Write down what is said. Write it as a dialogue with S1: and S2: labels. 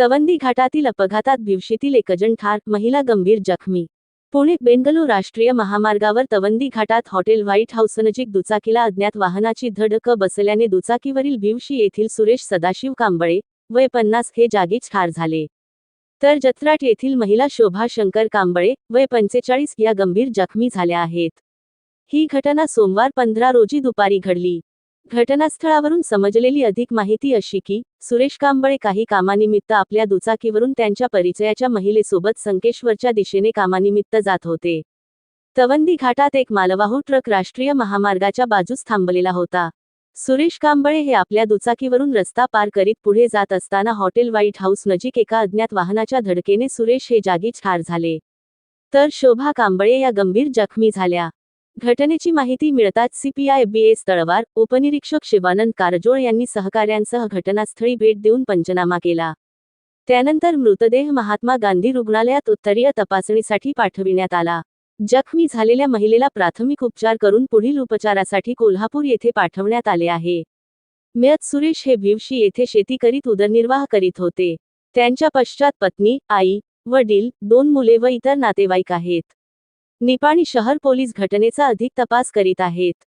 S1: तवंदी घाटातील अपघातात भिवशीतील एकजण ठार महिला गंभीर जखमी. पुणे बेंगलोर राष्ट्रीय महामार्गावर तवंदी घाटात हॉटेल व्हाईट हाऊसनजीक दुचाकीला अज्ञात वाहनाची धडक बसल्याने दुचाकीवरील भिवशी येथील सुरेश सदाशिव कांबळे वय पन्नास हे जागीच ठार झाले. तर जत्राट येथील महिला शोभा शंकर कांबळे वय पंचेचाळीस या गंभीर जखमी झाल्या आहेत. ही घटना सोमवार पंधरा रोजी दुपारी घडली. घटनास्थळावरून समजलेली अधिक माहिती अशी की सुरेश कांबळे काही कामानिमित्त आपल्या दुचाकीवरून त्यांच्या परिचयाच्या महिलेसोबत संकेश्वरच्या दिशेने कामानिमित्त जात होते. तवंदी घाटात एक मालवाहू ट्रक राष्ट्रीय महामार्गाच्या बाजूस थांबलेला होता. सुरेश कांबळे हे आपल्या दुचाकीवरून रस्ता पार करीत पुढे जात असताना हॉटेल व्हाईट हाऊस नजीक एका अज्ञात वाहनाच्या धडकेने सुरेश हे जागीच ठार झाले. तर शोभा कांबळे या गंभीर जखमी झाल्या. घटनेची माहिती मिळताच सीपीआय बीएस तळवार उपनिरीक्षक शिवानंद कारजोळ यांनी सहकाऱ्यांसह घटनास्थळी भेट देऊन पंचनामा केला. त्यानंतर मृतदेह महात्मा गांधी रुग्णालयात उत्तरीय तपासणीसाठी पाठविण्यात आला. जखमी झालेल्या महिलेला प्राथमिक उपचार करून पुढील उपचारासाठी कोल्हापूर येथे पाठवण्यात आले आहे. मयत सुरेश हे भिवशी येथे शेती करीत उदरनिर्वाह करीत होते. त्यांच्या पश्चात पत्नी आई वडील दोन मुले व इतर नातेवाईक आहेत. निपाणी शहर पोलीस घटनेचा अधिक तपास करीत आहेत.